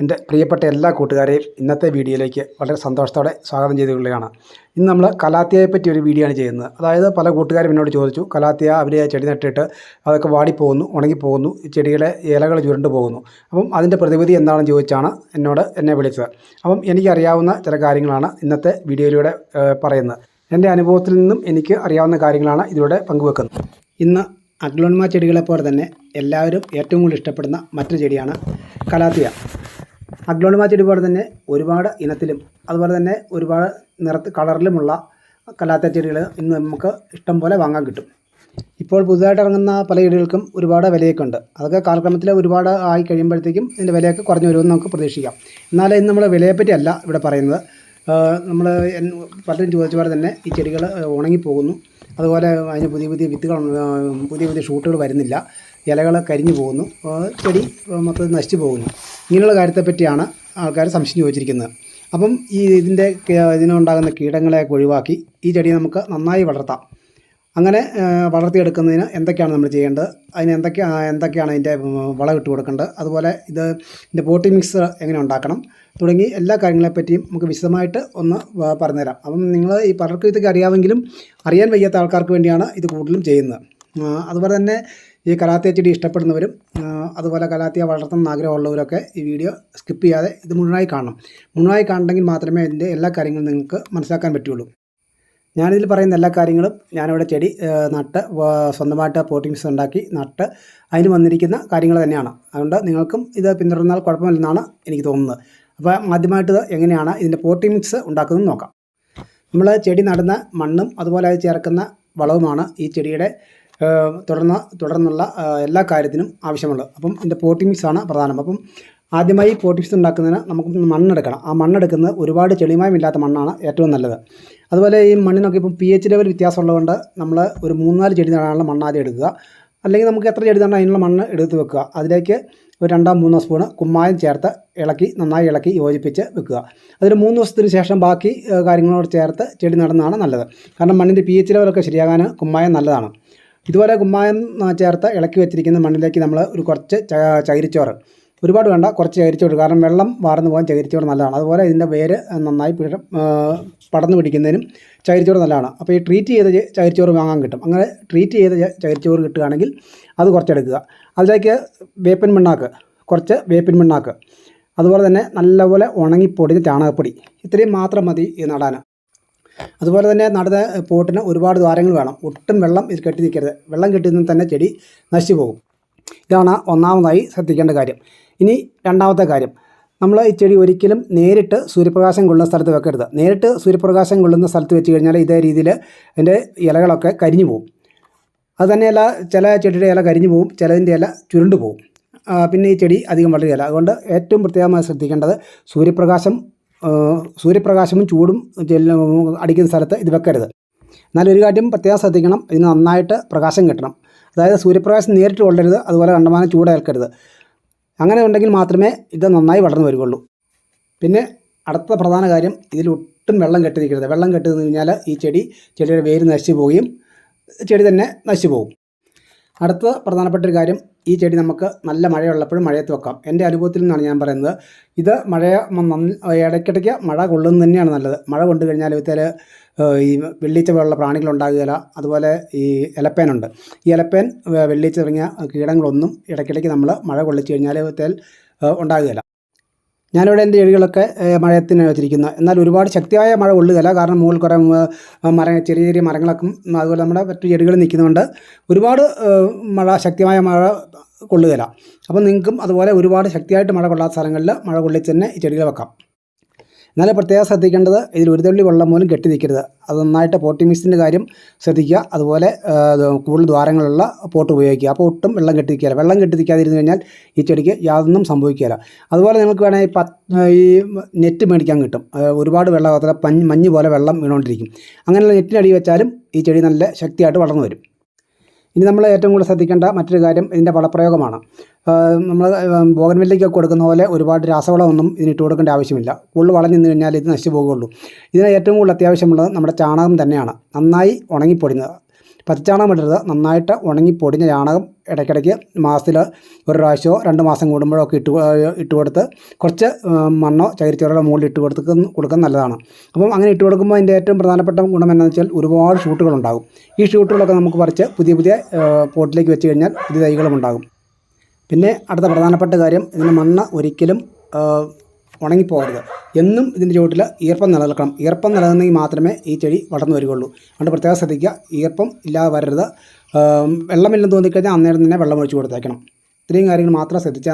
എന്റെ പ്രിയപ്പെട്ട എല്ലാ കൂട്ടുകാരെയും ഇന്നത്തെ വീഡിയോയിലേക്ക് വളരെ സന്തോഷത്തോടെ സ്വാഗതം ചെയ്തുകൊള്ളുകയാണ്. ഇന്ന് നമ്മൾ കലാത്തിയയെ പറ്റി ഒരു വീഡിയോ ആണ് ചെയ്യുന്നത്. അതായത് പല കൂട്ടുകാരും എന്നോട് ചോദിച്ചു കലാത്തിയ അവർ ചെടി നട്ടിട്ട് അതൊക്കെ വാടിപ്പോകുന്നു ഉണങ്ങിപ്പോകുന്നു ചെടികളെ ഇലകൾ ചുരുണ്ടു പോകുന്നു. അപ്പം അതിന്റെ പ്രതിവിധി എന്താണെന്ന് ചോദിച്ചാണ് എന്നോട് എന്നെ വിളിച്ചത്. അപ്പം എനിക്കറിയാവുന്ന ചില കാര്യങ്ങളാണ് ഇന്നത്തെ വീഡിയോയിലൂടെ പറയുന്നത്. എന്റെ അനുഭവത്തിൽ നിന്നും എനിക്ക് അറിയാവുന്ന കാര്യങ്ങളാണ് ഇതിലൂടെ പങ്കുവെക്കുന്നത്. ഇന്ന് അഗ്ലോൺമ ചെടികളെപ്പോലെ തന്നെ എല്ലാവരും ഏറ്റവും കൂടുതൽ ഇഷ്ടപ്പെടുന്ന മറ്റൊരു ചെടിയാണ് കലാത്തിയ. അഗ്ലോണിമ ചെടി പോലെ തന്നെ ഒരുപാട് ഇനത്തിലും അതുപോലെ തന്നെ ഒരുപാട് നിറത്ത് കളറിലുമുള്ള കലാത്തിയ ചെടികൾ ഇന്ന് നമുക്ക് ഇഷ്ടം പോലെ വാങ്ങാൻ കിട്ടും. ഇപ്പോൾ പുതുതായിട്ട് ഇറങ്ങുന്ന പല ചെടികൾക്കും ഒരുപാട് വിലയൊക്കെ ഉണ്ട്. അതൊക്കെ കാലക്രമത്തിൽ ഒരുപാട് ആയി കഴിയുമ്പോഴത്തേക്കും ഇതിന്റെ വിലയൊക്കെ കുറഞ്ഞു വരുമെന്ന് നമുക്ക് പ്രതീക്ഷിക്കാം. എന്നാൽ ഇന്ന് നമ്മൾ വിലയെപ്പറ്റി അല്ല ഇവിടെ പറയുന്നത്. നമ്മൾ പലരും ചോദിച്ച പോലെ തന്നെ ഈ ചെടികൾ ഉണങ്ങിപ്പോകുന്നു. അതുപോലെ അതിന് പുതിയ പുതിയ വിത്തുകൾ പുതിയ പുതിയ ഷൂട്ടുകൾ വരുന്നില്ല. ഇലകൾ കരിഞ്ഞു പോകുന്നു. ചെടി മൊത്തത്തിൽ നശിച്ചു പോകുന്നു. ഇങ്ങനെയുള്ള കാര്യത്തെപ്പറ്റിയാണ് ആൾക്കാർ സംശയം ചോദിച്ചിരിക്കുന്നത്. അപ്പം ഈ ഇതിന്റെ ഇതിനുണ്ടാകുന്ന കീടങ്ങളെയൊക്കെ ഒഴിവാക്കി ഈ ചെടി നമുക്ക് നന്നായി വളർത്താം. അങ്ങനെ വളർത്തിയെടുക്കുന്നതിന് എന്തൊക്കെയാണ് നമ്മൾ ചെയ്യേണ്ടത്? അതിന് എന്തൊക്കെ എന്തൊക്കെയാണ് അതിന്റെ വളം ഇട്ട് കൊടുക്കേണ്ടത്? അതുപോലെ ഇത് ഇതിന്റെ പോട്ടി മിക്സ് എങ്ങനെ ഉണ്ടാക്കണം? തുടങ്ങി എല്ലാ കാര്യങ്ങളെപ്പറ്റിയും നമുക്ക് വിശദമായിട്ട് ഒന്ന് പറഞ്ഞു പറഞ്ഞുതരാം. അപ്പം നിങ്ങൾ ഈ പലർക്കും ഇതൊക്കെ അറിയാമെങ്കിലും അറിയാൻ വയ്യാത്ത ആൾക്കാർക്ക് വേണ്ടിയാണ് ഇത് കൂടുതലും ചെയ്യുന്നത്. അതുപോലെ തന്നെ ഈ കലാത്തിയ ചെടി ഇഷ്ടപ്പെടുന്നവരും അതുപോലെ കലാത്തിയ വളർത്തണം ആഗ്രഹമുള്ളവരൊക്കെ ഈ വീഡിയോ സ്കിപ്പ് ചെയ്യാതെ ഇത് മുഴുവനായി കാണണം. മുഴുവനായി കാണണമെങ്കിൽ മാത്രമേ ഇതിന്റെ എല്ലാ കാര്യങ്ങളും നിങ്ങൾക്ക് മനസ്സിലാക്കാൻ പറ്റുള്ളൂ. ഞാനിതിൽ പറയുന്ന എല്ലാ കാര്യങ്ങളും ഞാനിവിടെ ചെടി നട്ട് സ്വന്തമായിട്ട് പോട്ടിങ്സ് ഉണ്ടാക്കി നട്ട് അതിന് വന്നിരിക്കുന്ന കാര്യങ്ങൾ തന്നെയാണ്. അതുകൊണ്ട് നിങ്ങൾക്കും ഇത് പിന്തുടർന്നാൽ കുഴപ്പമില്ലെന്നാണ് എനിക്ക് തോന്നുന്നത്. അപ്പോൾ ആദ്യമായിട്ട് എങ്ങനെയാണ് ഇതിന്റെ പോട്ടിംഗ് മിക്സ് ഉണ്ടാക്കുന്നത് നോക്കാം. നമ്മൾ ചെടി നടുന്ന മണ്ണും അതുപോലെ അത് ചേർക്കുന്ന വളവുമാണ് ഈ ചെടിയുടെ തുടർന്ന് തുടർന്നുള്ള എല്ലാ കാര്യത്തിനും ആവശ്യമുള്ളത്. അപ്പം ഇതിന്റെ പോട്ടിംഗ് ആണ് പ്രധാനം. അപ്പം ആദ്യമായി പോട്ടിക്സ് ഉണ്ടാക്കുന്നതിന് നമുക്ക് മണ്ണെടുക്കണം. ആ മണ്ണെടുക്കുന്നത് ഒരുപാട് ചെളിമയമില്ലാത്ത മണ്ണാണ് ഏറ്റവും നല്ലത്. അതുപോലെ ഈ മണ്ണിനൊക്കെ ഇപ്പം പി എച്ച് ലെവൽ വ്യത്യാസമുള്ളതുകൊണ്ട് നമ്മൾ ഒരു മൂന്നാൽ ചെടി നടാനുള്ള മണ്ണ് ആദ്യം എടുക്കുക. അല്ലെങ്കിൽ നമുക്ക് എത്ര ചെടി നടണം അതിനുള്ള മണ്ണ് എടുത്ത് വെക്കുക. അതിലേക്ക് ഒരു രണ്ടോ മൂന്നോ സ്പൂണ് കുമ്മായം ചേർത്ത് ഇളക്കി നന്നായി ഇളക്കി യോജിപ്പിച്ച് വെക്കുക. അതിന് മൂന്ന് ദിവസത്തിന് ശേഷം ബാക്കി കാര്യങ്ങളോട് ചേർത്ത് ചെടി നടുന്നതാണ് നല്ലത്. കാരണം മണ്ണിന്റെ പി എച്ച് ലെവലൊക്കെ ശരിയാകാൻ കുമ്മായം നല്ലതാണ്. ഇതുപോലെ കുമ്മായം ചേർത്ത് ഇളക്കി വെച്ചിരിക്കുന്ന മണ്ണിലേക്ക് നമ്മൾ ഒരു കുറച്ച് ചൈരിച്ചോറ് ഒരുപാട് വേണ്ട കുറച്ച് ചകരിച്ചോട്. കാരണം വെള്ളം വാർന്നു പോകാൻ ചകരിച്ചോട് നല്ലതാണ്. അതുപോലെ ഇതിന്റെ വേര് നന്നായി പടർന്നു പിടിക്കുന്നതിനും ചകരിച്ചോട് നല്ലതാണ്. അപ്പോൾ ഈ ട്രീറ്റ് ചെയ്ത ചകരിച്ചോറ് വാങ്ങാൻ കിട്ടും. അങ്ങനെ ട്രീറ്റ് ചെയ്ത ചകിരിച്ചോറ് കിട്ടുകയാണെങ്കിൽ അത് കുറച്ചെടുക്കുക. അതിലേക്ക് വേപ്പൻ മണ്ണാക്ക് കുറച്ച് വേപ്പിൻ മണ്ണാക്ക് അതുപോലെ തന്നെ നല്ലപോലെ ഉണങ്ങിപ്പൊടിഞ്ഞ ചാണകപ്പൊടി. ഇത്രയും മാത്രം മതി ഈ നടാൻ. അതുപോലെ തന്നെ നടന്ന പോട്ടിന് ഒരുപാട് ദ്വാരങ്ങൾ വേണം. ഒട്ടും വെള്ളം ഇത് കെട്ടി നിൽക്കരുത്. വെള്ളം കെട്ടി നിന്ന് തന്നെ ചെടി നശിച്ചു പോകും. ഇതാണ് ഒന്നാമതായി ശ്രദ്ധിക്കേണ്ട കാര്യം. ഇനി രണ്ടാമത്തെ കാര്യം. നമ്മൾ ഈ ചെടി ഒരിക്കലും നേരിട്ട് സൂര്യപ്രകാശം കൊള്ളുന്ന സ്ഥലത്ത് വെക്കരുത്. നേരിട്ട് സൂര്യപ്രകാശം കൊള്ളുന്ന സ്ഥലത്ത് വെച്ച് കഴിഞ്ഞാൽ ഇതേ രീതിയിൽ അതിന്റെ ഇലകളൊക്കെ കരിഞ്ഞു പോകും. അത് തന്നെയല്ല ചില ചെടിയുടെ ഇല കരിഞ്ഞു പോകും ചിലതിന്റെ ഇല ചുരുണ്ടു പോകും. പിന്നെ ഈ ചെടി അധികം വളരുകയില്ല. അതുകൊണ്ട് ഏറ്റവും പ്രത്യേകമായി ശ്രദ്ധിക്കേണ്ടത് സൂര്യപ്രകാശം സൂര്യപ്രകാശവും ചൂടും അടിക്കുന്ന സ്ഥലത്ത് ഇത് വെക്കരുത്. എന്നാൽ ഒരു കാര്യം പ്രത്യേകം ശ്രദ്ധിക്കണം. ഇതിന് നന്നായിട്ട് പ്രകാശം കിട്ടണം. അതായത് സൂര്യപ്രകാശം നേരിട്ട് കൊള്ളരുത് അതുപോലെ കണ്ടമാനം ചൂടേൽക്കരുത്. അങ്ങനെ ഉണ്ടെങ്കിൽ മാത്രമേ ഇത് നന്നായി വളർന്നു വരികയുള്ളൂ. പിന്നെ അടുത്ത പ്രധാന കാര്യം ഇതിൽ ഒട്ടും വെള്ളം കെട്ടി നിൽക്കരുത് വെള്ളം കെട്ടി നിന്ന് കഴിഞ്ഞാൽ ഈ ചെടി ചെടിയുടെ വേര് നശിച്ചു പോവുകയും ചെടി തന്നെ നശിച്ചു പോകും. അടുത്ത പ്രധാനപ്പെട്ട ഒരു കാര്യം ഈ ചെടി നമുക്ക് നല്ല മഴയുള്ളപ്പോഴും മഴയത്ത് വെക്കാം. എന്റെ അനുഭവത്തിൽ നിന്നാണ് ഞാൻ പറയുന്നത്. ഇത് മഴ ഇടയ്ക്കിടയ്ക്ക് മഴ കൊള്ളുന്നത് തന്നെയാണ് നല്ലത്. മഴ കൊണ്ടു കഴിഞ്ഞാൽ ഇതിൽ ഈ വെള്ളിച്ച പോലുള്ള പ്രാണികളുണ്ടാകുകയില്ല അതുപോലെ ഈ ഇലപ്പേനുണ്ട് ഈ ഇലപ്പേൻ വെള്ളിച്ച തുടങ്ങിയ കീടങ്ങളൊന്നും ഇടയ്ക്കിടയ്ക്ക് നമ്മൾ മഴ കൊള്ളിച്ചു കഴിഞ്ഞാൽ ഇതിൽ ഉണ്ടാകുകയില്ല. ഞാനിവിടെ എന്റെ ചെടികളൊക്കെ മഴയത്തിന് വെച്ചിരിക്കുന്നത് എന്നാൽ ഒരുപാട് ശക്തിയായ മഴ കൊള്ളുകയില്ല. കാരണം മുകളിൽ കുറേ മര ചെറിയ ചെറിയ മരങ്ങളൊക്കെ അതുപോലെ നമ്മുടെ മറ്റു ചെടികൾ നിൽക്കുന്നതുകൊണ്ട് ഒരുപാട് മഴ ശക്തിയായ മഴ കൊള്ളുകയില്ല. അപ്പോൾ നിങ്ങൾക്കും അതുപോലെ ഒരുപാട് ശക്തിയായിട്ട് മഴ കൊള്ളാത്ത സ്ഥലങ്ങളിൽ മഴ കൊള്ളിച്ച് തന്നെ ഈ ചെടികൾ വെക്കാം. എന്നാൽ പ്രത്യേകം ശ്രദ്ധിക്കേണ്ടത് ഇതിൽ ഒരു തുള്ളി വെള്ളം പോലും കെട്ടി നിൽക്കരുത്. അത് നന്നായിട്ട് പോട്ടി മിക്സിന്റെ കാര്യം ശ്രദ്ധിക്കുക. അതുപോലെ കൂടുതൽ ദ്വാരങ്ങളുള്ള പോട്ട് ഉപയോഗിക്കുക. അപ്പോൾ ഒട്ടും വെള്ളം കെട്ടി വെള്ളം കെട്ടി നിൽക്കാതിരുന്നു കഴിഞ്ഞാൽ ഈ ചെടിക്ക് യാതൊന്നും സംഭവിക്കില്ല അതുപോലെ നിങ്ങൾക്ക് വേണമെങ്കിൽ ഈ നെറ്റ് മേടിക്കാൻ കിട്ടും. ഒരുപാട് വെള്ളം അത്ര മഞ്ഞ് പോലെ വെള്ളം വീണുകൊണ്ടിരിക്കും അങ്ങനെയുള്ള നെറ്റിനടി വെച്ചാലും ഈ ചെടി നല്ല ശക്തിയായിട്ട് വളർന്നു വരും. ഇനി നമ്മൾ ഏറ്റവും കൂടുതൽ ശ്രദ്ധിക്കേണ്ട മറ്റൊരു കാര്യം ഇതിന്റെ വളപ്രയോഗമാണ്. നമ്മൾ ബോഗൻവില്ലയ്ക്കൊക്കെ കൊടുക്കുന്ന പോലെ ഒരുപാട് രാസവളമൊന്നും ഇതിനിട്ട് കൊടുക്കേണ്ട ആവശ്യമില്ല. കൂടുതൽ വളഞ്ഞു നിന്ന് കഴിഞ്ഞാൽ ഇത് നശിച്ചു പോകുകയുള്ളൂ ഇതിന് ഏറ്റവും കൂടുതൽ അത്യാവശ്യമുള്ളത് നമ്മുടെ ചാണകം തന്നെയാണ്. നന്നായി ഉണങ്ങിപ്പൊടിഞ്ഞത്. പച്ചച്ചാണകം ഇടരുത്. നന്നായിട്ട് ഉണങ്ങി പൊടിഞ്ഞ ചാണകം ഇടയ്ക്കിടയ്ക്ക് മാസത്തിൽ ഒരു പ്രാവശ്യമോ രണ്ട് മാസം കൂടുമ്പോഴോ ഒക്കെ ഇട്ട് ഇട്ട് കൊടുത്ത് കുറച്ച് മണ്ണോ ചകിരിച്ചോറയുടെ മുകളിൽ ഇട്ട് കൊടുത്ത് കൊടുക്കുന്നത് നല്ലതാണ്. അപ്പം അങ്ങനെ ഇട്ട് കൊടുക്കുമ്പോൾ അതിന്റെ ഏറ്റവും പ്രധാനപ്പെട്ട ഗുണം എന്താണെന്ന് വെച്ചാൽ ഒരുപാട് ഷൂട്ടുകളുണ്ടാകും ഈ ഷൂട്ടുകളൊക്കെ നമുക്ക് പറിച്ച് പുതിയ പുതിയ പോട്ടിലേക്ക് വെച്ച് കഴിഞ്ഞാൽ പുതിയ തൈകളും ഉണ്ടാകും. പിന്നെ അടുത്ത പ്രധാനപ്പെട്ട കാര്യം ഇതിന് മണ്ണ് ഒരിക്കലും ഉണങ്ങിപ്പോകരുത്. എന്നും ഇതിന്റെ ചുവട്ടിൽ ഈർപ്പം നിലനിൽക്കണം. ഈർപ്പം നിലനിന്നെങ്കിൽ മാത്രമേ ഈ ചെടി വളർന്നു വരികയുള്ളൂ. അതുകൊണ്ട് പ്രത്യേകം ശ്രദ്ധിക്കുക. ഈർപ്പം ഇല്ലാതെ വരരുത്. വെള്ളമില്ലെന്ന് തോന്നിക്കഴിഞ്ഞാൽ അന്നേരം തന്നെ വെള്ളം ഒഴിച്ചു കൊടുത്തേക്കണം ഇത്രയും കാര്യങ്ങൾ മാത്രം ശ്രദ്ധിച്ചാൽ